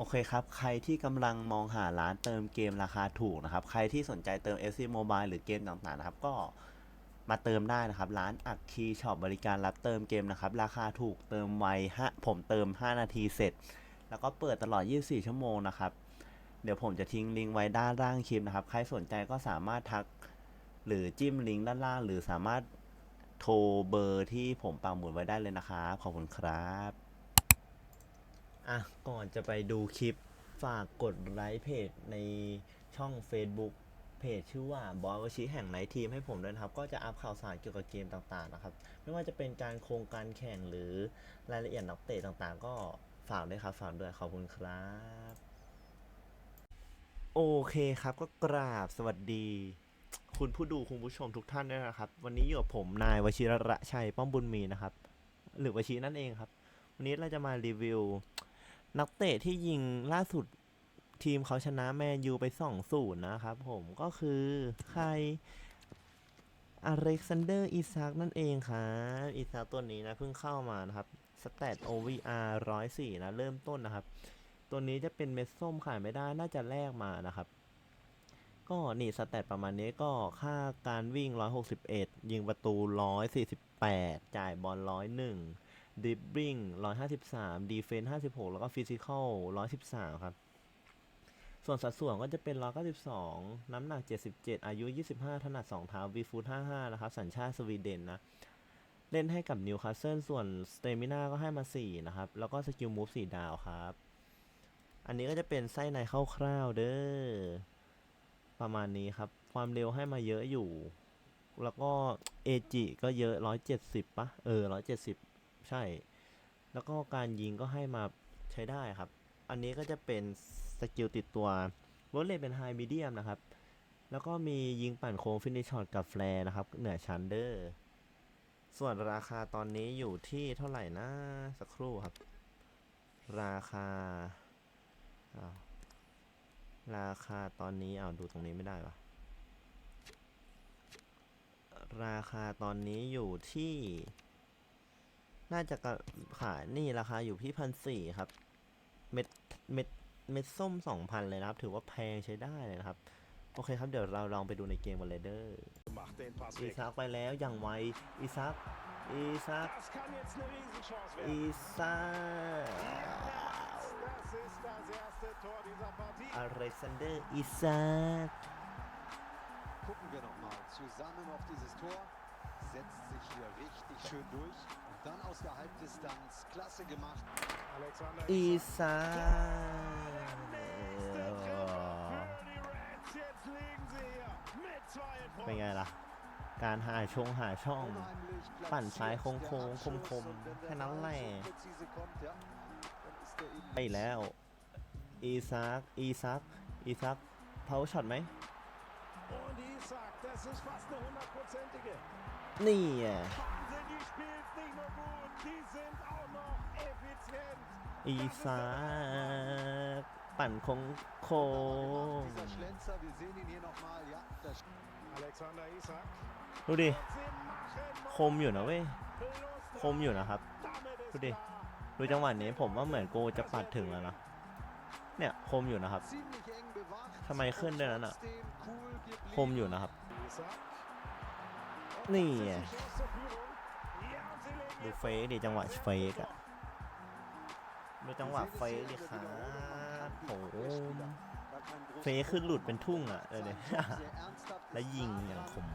โอเคครับ ใครที่กำลังมองหาร้านเติมเกมราคาถูกนะครับ ใครที่สนใจเติม FC Mobile หรือเกมต่างๆนะครับ ก็มาเติมได้นะครับ ร้านอักคีช็อปบริการรับเติมเกมนะครับ ราคาถูกเติมไวฮะผมเติม 5 นาทีเสร็จ แล้วก็เปิดตลอด 24 ชั่วโมงนะครับ เดี๋ยวผมจะทิ้งลิงก์ไว้ด้านล่างคลิปนะครับ ใครสนใจก็สามารถทักหรือจิ้มลิงก์ด้านล่าง หรือสามารถโทรเบอร์ที่ผมปักหมุดไว้ได้เลยนะครับขอบคุณครับ อะ ก่อนจะไปดูคลิป ฝากกดไลค์เพจในช่อง Facebook เพจชื่อว่าบอยวชิแห่งไนทีมให้ผมด้วยนะครับ ก็จะอัพข่าวสารเกี่ยวกับเกมต่างๆนะครับ ไม่ว่าจะเป็นการโครงการแข่งหรือรายละเอียดนักเตะต่างๆ ก็ฝากด้วยครับ ฝากด้วยขอบคุณครับ โอเคครับก็กราบสวัสดี คุณผู้ดูคุณผู้ชมทุกท่านด้วยนะครับ วันนี้อยู่กับผมนายวชิระชัยป้อมบุญมีนะครับ หรือวชินั่นเองครับ วันนี้เราจะมารีวิว นักเตะที่ยิงล่าสุดทีมเขาชนะแมนยูไป2องศูนย์นะครับผมก็คือใครอเล็กซานเดอร์อิซากนั่นเองครับอิซากตัวนี้นะเพิ่งเข้ามานะครับสแตท OVR 104นะเริ่มต้นนะครับ ตัวนี้จะเป็นเม็ดส้มขายไม่ได้น่าจะแลกมานะครับ ก็นี่สแตทประมาณนี้ก็ค่าการวิ่ง 161 ยิงประตู 148 จ่ายบอล101 ดิบบิ้ง153ดีเฟนส์56แล้วก็ฟิสิกอล113ครับ ส่วนสัดส่วนก็จะเป็น192น้ำหนัก77อายุ25ถนัด2เท้าวีฟูด55นะครับ สัญชาติสวีเดนนะ เล่นให้กับนิวคาสเซิลส่วนสเตมิน่าก็ให้มา4นะครับ แล้วก็สกิลมูฟ4ดาวครับ อันนี้ก็จะเป็นไส้ในคร่าวๆเด้อ ประมาณนี้ครับ ความเร็วให้มาเยอะอยู่ แล้วก็เอจิก็เยอะ170ปะเออ170 ใช่ แล้วก็การยิงก็ให้มาใช้ได้ครับ อันนี้ก็จะเป็นสกิลติดตัวรถเลทเป็นไฮมีเดียมนะครับ แล้วก็มียิงปั่นโค้งฟินิชช็อตกับแฟร์นะครับ เหนือชันเดอร์ ส่วนราคาตอนนี้อยู่ที่เท่าไหร่นะสักครู่ครับ ราคาอาราคาตอนนี้อ้าวดูตรงนี้ไม่ได้ปะราคาตอนนี้อยู่ที่ น่าจะขายนี่ราคาอยู่ที่พันสี่ครับ เม็ดเม็ดเม็ดส้มสองพันเลยนะครับ ถือว่าแพงใช้ได้เลยนะครับ โอเคครับเดี๋ยวเราลองไปดูในเกมวอลเลเดอร์อีซักไปแล้วอย่างไวอีซักอีซักอีซักอเรซันเดอร์อีซัก Gucken wir nochmal zusammen auf dieses Tor. Setzt sich hier richtig schön. Und dann aus der Halbdistanz. Klasse gemacht. Alexander อี Isak. ซัก Nächste Treffer für die Reds. Jetzt liegen sie hier mit zwei in เป็น Front. ไงล่ะ การหาชงหาช่อง Unheimlich ปั่นซ้าย platziert โค้ง der ๆคม Abschluss. ๆ Und wenn แค่ der นั้นแห Ball ละ so präzise kommt, ja, dann ist der eben ไปแล้ว อีซัก อีซัก อีซักเพาช็อตไหม Und อีสานปั่นคงโคงดูดิ คมอยู่นะเว้ย คมอยู่นะครับ ดูดิ ดูจังหวะนี้ผมว่าเหมือนโกจะปัดถึงแล้วนะ เนี่ยคมอยู่นะครับทำไมขึ้นด้วยนั้นอะ คมอยู่นะครับ นี่ ดู jetzt เฟกดิจังหวะเฟกอะดูจังหวะเฟกดิครับโอ้โหเฟกขึ้นหลุดเป็นทุ่งอะเออเนี่ยแล้วยิงอย่างคม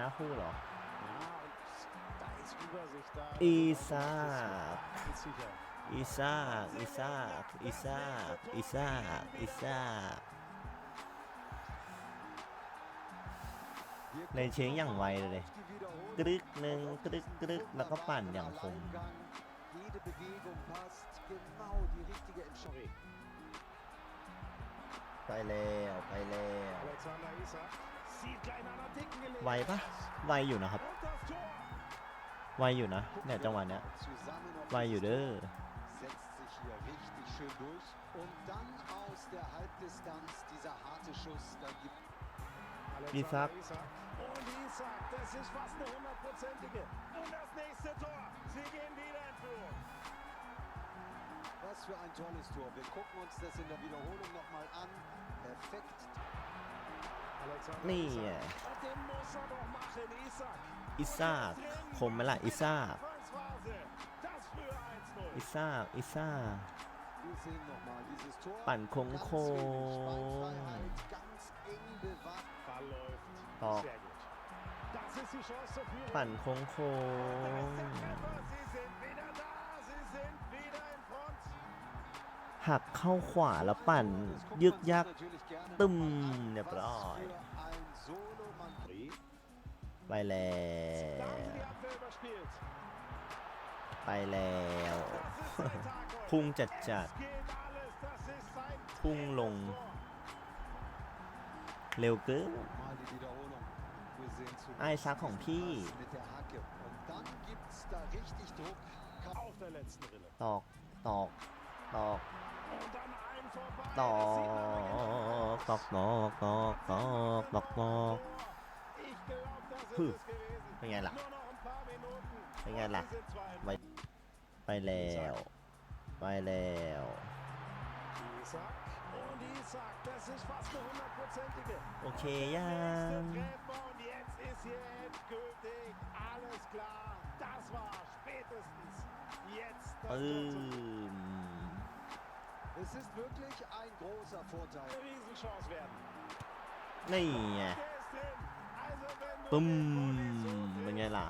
น้าคู่เหรอ Ja, und da ist Übersicht da. อีซัก Ganz sicher. อีซากอีซากอีซากอีซากอีซา ในเช้งอย่างไวเลยกรึกหนึ่งกรึกกรึกแล้วก็ปั่นอย่างคมไปแล้วไปแล้วไวปะไวอยู่นะครับ ไวอยู่นะเนี่ยจังหวะเนี้ยไวอยู่เด้อ Isak. Isak. Und Isak, das ist fast eine hundertprozentige. Und das nächste Tor. Sie gehen wieder in Führung. Was für ein tolles Tor. Wir gucken uns das in der Wiederholung nochmal an. Perfekt. Alexander นี่ Isak. ไง Und den muss er doch machen, Isak. อิซากคมไหมล่ะอิซาก Anfangsphase. Das frühe 1-0. อิซากอิซาก Wir sehen nochmal dieses Tor. ปั่นโค้ง Ganz โค้ง ออก ปั่นโค้งโค้งหักเข้าขวาแล้วปั่น ยึกยักตึมเรียบร้อยไปแล้ว ไปแล้ว พุ่งจัดจัด พุ่งลง เร็วเกิน Mal die Wiederholung. Wir sehen zunächst ไอ้ซักของพี่ diesen Pass mit der Hacke. Und dann gibt's da richtig Druck. Kann Auf der letzten Rille. ตอกตอกตอก Und dann ein vorbei. ตอ Das sieht man aber กตอก ตอก ตอก ตอก ตอก ตอก Ich glaube, das ist Huh. es gewesen. เป็นไงล่ะ Nur noch ein paar Minuten. เป็นไง Und ล่ะ sie sind zwei im ไป ไปแล้ว ไปแล้ว โอเคยั Nächster ง Treffer und jetzt ist hier endgültig alles klar. Das war spätestens jetzt das ปึ้ Tor zum ม Es ist wirklich ein großer Vorteil. eine Riesenchance werden. นี่ไง Der ist drin. Also wenn du ปึ้ม den Volley so เป็นไง willst, ล่ะ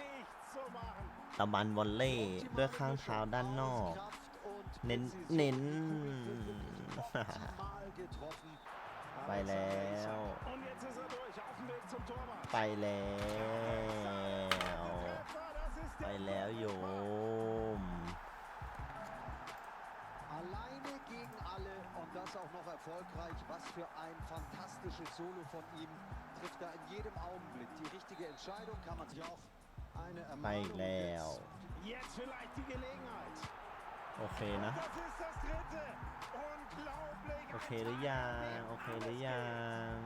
nichts zu machen. ตะบันวอลเล่ด้วยข้างเท้าด้านนอก เน้นเน้น Optimal getroffen. ไปแล้ว Und jetzt ist er durch, auf dem Weg zum Torwart. ไปแล้ว Treffer, das ist ไป der แล้วโยม Alleine gegen alle und das auch noch erfolgreich. Was für ein fantastisches Solo von ihm. Trifft er in jedem Augenblick. Die richtige Entscheidung kann man sich auch eine ไป Ermahnung แล้ว jetzt. Jetzt vielleicht die Gelegenheit. โอเคนะ โอเคหรือยัง โอเคหรือยัง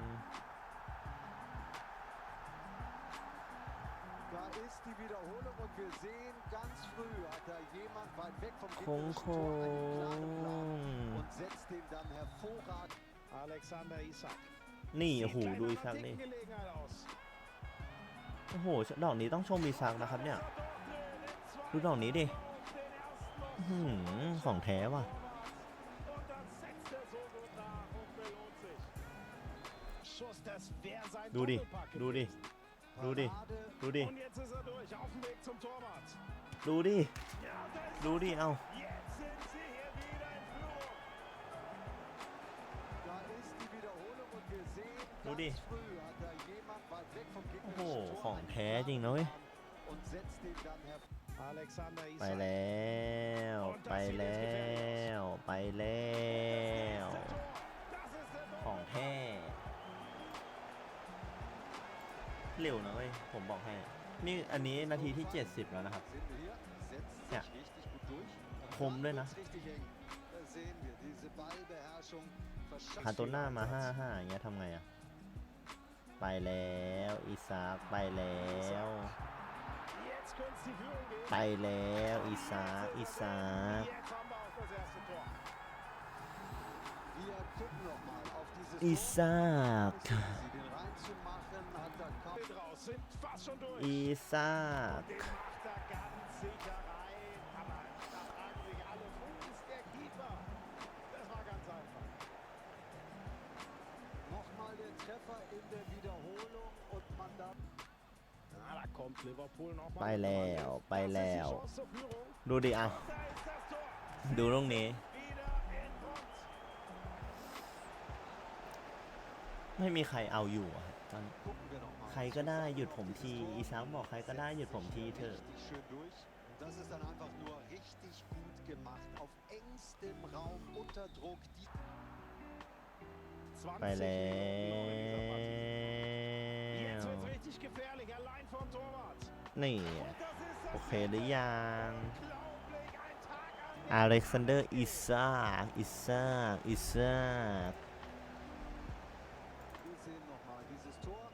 โค้งโค้งนี่โอ้โหดูอีซักนี่โอ้โหดอกนี้ต้องชมอีซักนะครับเนี่ย ดูดอกนี้ดิ ของแท้ว่ะ ดูดิ ดูดิ ดูดิ ดูดิ ดูดิ ดูดิ เอาดูดิ โอ้โห ของแท้จริงนะเว้ย Plan und setzt den dann hervor. Alexander ไป Isak. แล้วไปแล้วไปแล้ว Das ist der ของแท้เร็วนะเว้ยผมบอกให้ นี่อันนี้นาทีที่ 70 แล้วนะครับ Sind wir hier, setzt sich Ja. richtig gut durch. Und Krumm, dann ne, wird's ne? richtig eng. Da sehen wir diese Ballbeherrschung. คาโตน่ามา 5 5อย่างเงี้ยทำไงอะไปแล้ว อีซากไปแล้ว ไปแล้วอีซากอีซาก Jetzt haben wir auch das erste Tor. ไปแล้วไป Das ist die แล้ว Chance zur Führung. ดูดิอะ Da ist das Tor. ดูตรงนี้ Wieder in Front. ไม่มีใครเอาอยู่อะตอน gucken wir noch mal. ใครก็ได้หยุดผมทีอีซากบอกใครก็ได้หยุดผมทีเถอะ Richtig schön durch. Und das ist dann einfach nur richtig gut gemacht. Auf engstem Raum unter Druck. Die 20ไปแล้ Minuten นี่ Und das ist โอ das เคหรือยัง unglaublich ein Tag an อเล็กซานเดอร์อิซากอิซากอิซาก Wir sehen nochmal dieses Tor.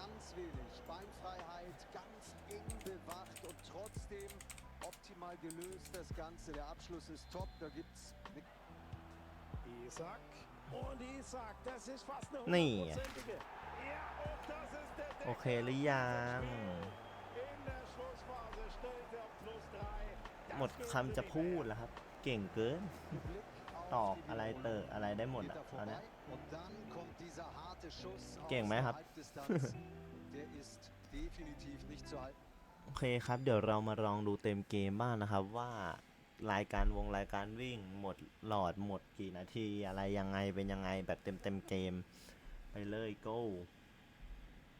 Ganz wenig Beinfreiheit, ganz eng bewacht und trotzdem optimal. mal gelöst, das Ganze. Der Abschluss ist top. Da gibt's nichts Isak. Und Isak, das ist fast eine Nee. hundertprozentige. Ja, und das ist der โอ Deckel เคหรือยัง In der Schlussphase stellt er plus drei. Das หมดคำจะพูดแล้วครับ เก่งเกิน Blick auf ตอก die อะไร Wiederholung. เตอะอะไรได้หมด Geht อะ da ตอนเนี้ย vorbei und dann kommt dieser harte Schuss aus เก่งไหม der ครับ Halbdistanz. Der ist definitiv nicht zu halten. โอเคครับ เดี๋ยวเรามาลองดูเต็มเกมบ้างนะครับว่ารายการวงรายการวิ่งหมดหลอดหมดกี่นาทีอะไรยังไงเป็นยังไงแบบเต็มเต็มๆเกม ไปเลย go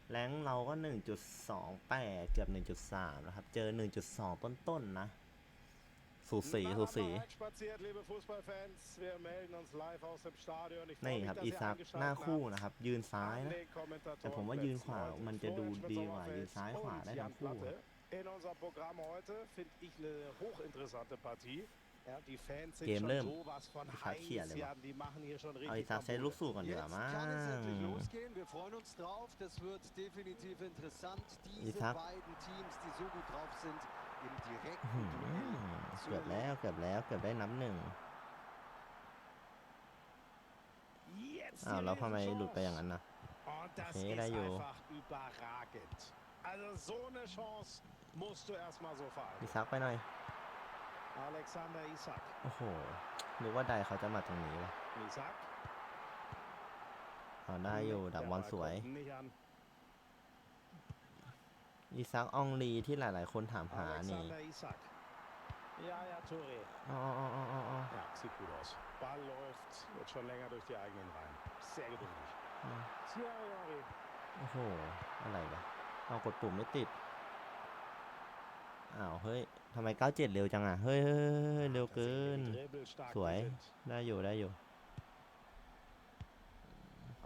แรงค์เราก็ 1.28 เกือบ 1.3 นะครับ เจอ 1.2 ต้นๆนะ สูสี Nach สู haben สี wir reinspaziert, liebe Fußballfans. Wir melden uns live aus dem Stadion. Ich นี่ freue ค mich, รับ dass อี ihr ซัก eingeschaltet หน้าคู่ habt. นะครับ ยืนซ้าย An นะ den Kommentatoren แต่ผมว่ายืนขวา Plätzen มัน heute จะดู Florian ดีกว่า ยืน Schmidt-Sommerfeld ซ้ายขวา und ได้ Jan ทั้งคู่ Platte. In unserem Programm heute finde ich eine hochinteressante Partie. Ja, die Fans sind Game schon ริ่ม sowas von อีซัก heiß. เขี่ยเลย Ja, วะ die machen hier schon เอาอี richtig ซักใช้ลูก Bambule. สู้ก่อนดีกว่า Jetzt มั้ kann es ง endlich losgehen. Wir freuen uns drauf. Das wird definitiv interessant. Diese Isaac. beiden Teams, die so gut drauf sind, im อื้อ direkten หือ Duell เกือบแล้วเกือบแล้วเกือบได้น้ำหนึ่ง Jetzt อ้าว die แล้วทำไมหลุดไป Riesenchance. อย่างนั้นนะ Und das Okay, ist da jo. einfach überragend. Also so eine Chance musst du erstmal so อี verhalten. ซักไปหน่อย Alexander Isak. โอ้โหนึกว่าใดเขาจะมาตรงนี้วะ Isak. เอาได้อยู่ดัก Der บอล Ball สวย kommt nicht an. อีซักอองลีที่หลาย ๆ คนถามหานี่ Alexander Isak. Ja, ja, Touré. อ๋ออ๋ออ๋ออ๋ออ๋อ Ja, sieht gut aus. Ball läuft, wird schon länger durch die eigenen Reihen. Sehr geduldig. อืม Thierry Henry. โอ้โห อะไรวะเอากดปุ่มไม่ติด อ้าว เฮ้ยทำไม 97 เร็วจังอะ เฮ้ยเฮ้ยเฮ้ยเฮ้ยเร็วเกิน Tatsächlich dribbelstark So, ey. sind. ได้อยู่ ได้อยู่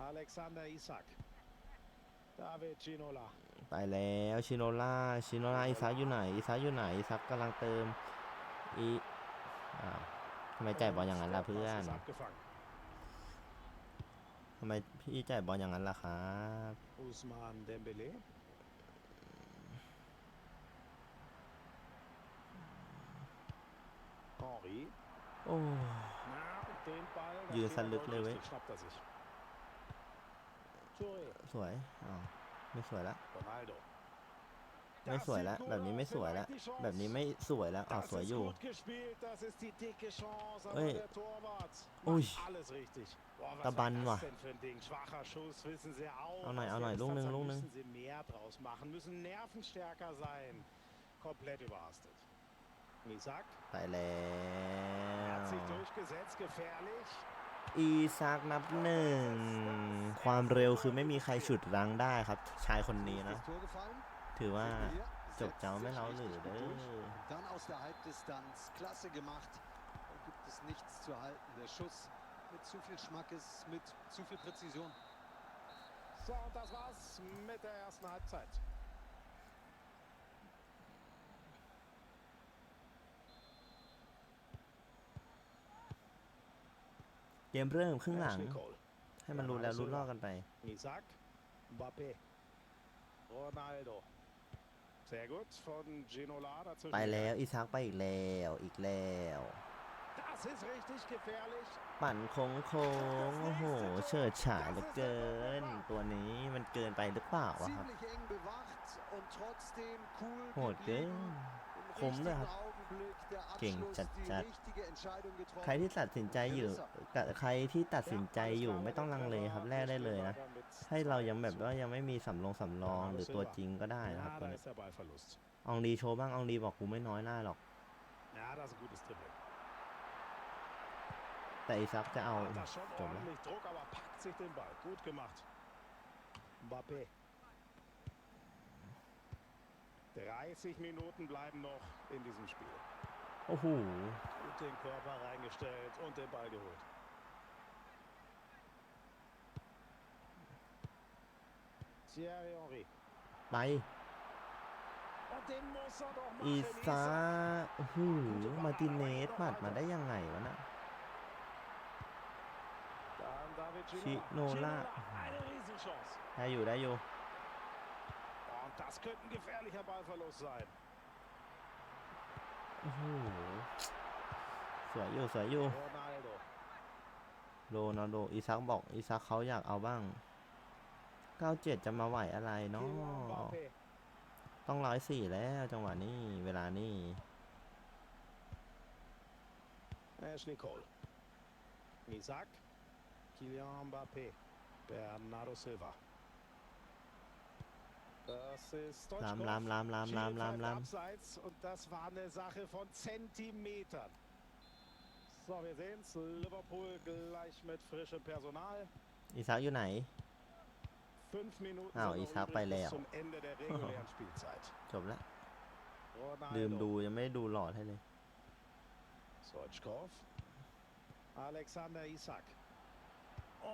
Alexander Isak. David Ginola. ไปแล้วชิโนล่าชิโนล่าอีซักอยู่ไหนอีซักอยู่ไหนอีซักกำลังเติมอีอ้าวทำไมจ่ายบอลอย่างนั้นล่ะเพื่อน Vorpass ist abgefangen. ทำไมพี่จ่ายบอลอย่างนั้นล่ะครับ Usman Dembele. Henri. โอ้ Na, den Ball. da Hier steht ist er er Lückle wohl weg. richtig, Schnappt er sich. Touré. สวยอ้าวไม่สวยละ Ronaldo. ไม่สวยละแบบนี้ไม่สวยละแบบนี้ไม่สวยแล้วอ้าว Das สวย ist อยู่ gut gespielt, das ist die dicke Chance, aber Ui. der Torwart Ui. macht alles richtig. Boah, was Da war Bann das war. denn für ein Ding? Schwacher Schuss, wissen sie auch. Au nein, Aus au der nein, Lung, Distanz, Lung, da Lung, müssen sie mehr draus machen, müssen nervenstärker sein. Komplett überhastet. Isaac ไปแล้ว hat sich durchgesetzt, gefährlich. อีซักนับหนึ่ง ความเร็วคือไม่มีใครฉุดรั้งได้ครับ ชายคนนี้ ist นะ das Tor gefallen. ถือว่า Hier จบ setzt เจ้าไม่ sich เล้าหรือ richtig เด้ gut อ durch. Und dann aus der Halbdistanz. Klasse gemacht. Da gibt es nichts zu halten. Der Schuss mit zu viel Schmackes, mit zu viel Präzision. So, und das war's mit der ersten Halbzeit. เกมเริ่มครึ่งหลัง Ashley Cole. ให้มันรู้แล้วรู้รอดกันไป Isaac, Mbappé, Ronaldo. Sehr gut von Ginola dazwischen. ไปแล้วอีซักไปอีกแล้วอีกแล้ว Das ist richtig gefährlich. ปั่นโค้งโค้งโอ้โหเฉิดฉายเหลือเกิน ตัวนี้มันเกินไปหรือเปล่าวะครับ Ziemlich eng bewacht und trotzdem cool โหดเกิน geblieben. Im คุ้มด้วยครับ richtigen Augenblick der เก่ง Abschluss, จัด die จัด richtige Entscheidung getroffen. ใครที่ตัดสินใจอยู่กับใครที่ตัดสินใจอยู่ไม่ต้องลังเลครับแลกได้เลยนะให้เรายังแบบว่ายังไม่มีสำรองสำรองหรือตัวจริงก็ได้นะครับ Ja, ตัว da นี้ ist der Ballverlust. อองดีโชว์บ้างอองดีบอกกูไม่น้อยหน้าหรอก Ja, das ist ein gutes Dribbling. แต่อีซักจะเอา Hat da schon จบแล้ว ordentlich Druck, aber packt sich den Ball. Gut gemacht. Mbappé. 30 Minuten bleiben noch in diesem Spiel. โอ้โห Gut den Körper reingestellt und den Ball geholt. Thierry Henry. ไป Und den muss er doch อี machen. ซักโอ้โหมาร์ติเนสหมัดมาได้ยังไงวะน่ะ Dann David Ginola. Ginola. Eine Riesenchance. ได้อยู่ได้อยู่ Und das könnte ein gefährlicher Ballverlust sein. โอ้โหสวยอยู่สวยอยู่ Ronaldo. โรนัลโดอีซักบอกอีซักเขาอยากเอาบ้าง 97 จะมาไหวอะไรเนาะ Kylian Mbappé. ต้องร้อยสี่แล้วจังหวะนี้เวลานี้ Ashley Cole. Isaac. Kylian Mbappé. Bernardo Silva. Das ist ลาม Stoichkov. ลามลามลามลามลามลาม Abseits und das war eine Sache von Zentimetern. So, wir sehen's. Liverpool gleich mit frischem Personal. อีซักอยู่ไหน Fünf Minuten Ah, sind noch Isaac übrig bei bis Leo. zum Ende der regulären Spielzeit. จบแล้ว Ronaldo. ลืมดูยังไม่ได้ดูหลอดให้เลย Stoichkov. Alexander Isak.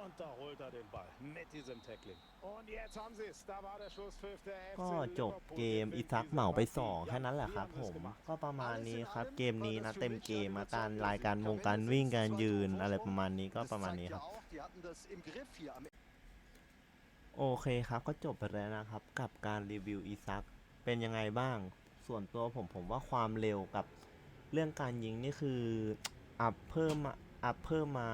Und da holt er den Ball mit diesem Tackling. Und jetzt haben sie es. Da war der Schlusspfiff der FC ก็จบ Liverpool เกม gewinnt อีซัก diese เหมาไป Partie. สองแค่นั้นแหละครับ Ja, ผ wir ม haben es gemacht. ก็ประมาณนี้ครับ Alles in เกมนี้ allem นะ war das เต็ม für mich เกม ein มาตาม überzeugender รายการ Sieg. วงการ Am Ende วิ่ง sind การ zwei ยืน Tore อะไร Vorsprung. ประมาณนี้ก็ Das ประมาณ zeigt นี้ ja ครับ auch, die hatten das im Griff hier am โอเคครับก็จบไปแล้วนะครับ กับการรีวิวอีซักเป็นยังไงบ้าง ส่วนตัวผมผมว่าความเร็วกับเรื่องการยิงนี่คืออัพเพิ่มมาอัพเพิ่มมา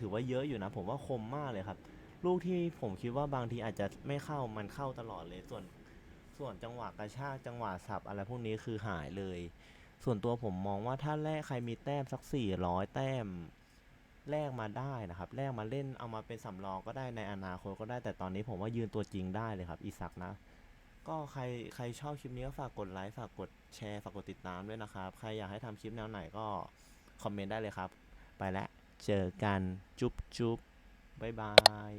ถือว่าเยอะอยู่นะ ผมว่าคมมากเลยครับ ลูกที่ผมคิดว่าบางทีอาจจะไม่เข้ามันเข้าตลอดเลยส่วนส่วนจังหวะกระชากจังหวะสับอะไรพวกนี้คือหายเลย ส่วนตัวผมมองว่าถ้าแลกใครมีแต้มสัก 400 แต้มแลกมาได้นะครับแลกมาเล่นเอามาเป็นสำรองก็ได้ในอนาคตก็ได้แต่ตอนนี้ผมว่ายืนตัวจริงได้เลยครับอีซักนะ ก็ใครใครชอบคลิปนี้ก็ฝากกดไลค์ฝากกดแชร์ฝากกดติดตามด้วยนะครับ ใครอยากให้ทำคลิปแนวไหนก็คอมเมนต์ได้เลยครับ ไปแล้ว เจอกัน จุ๊บจุ๊บบายบาย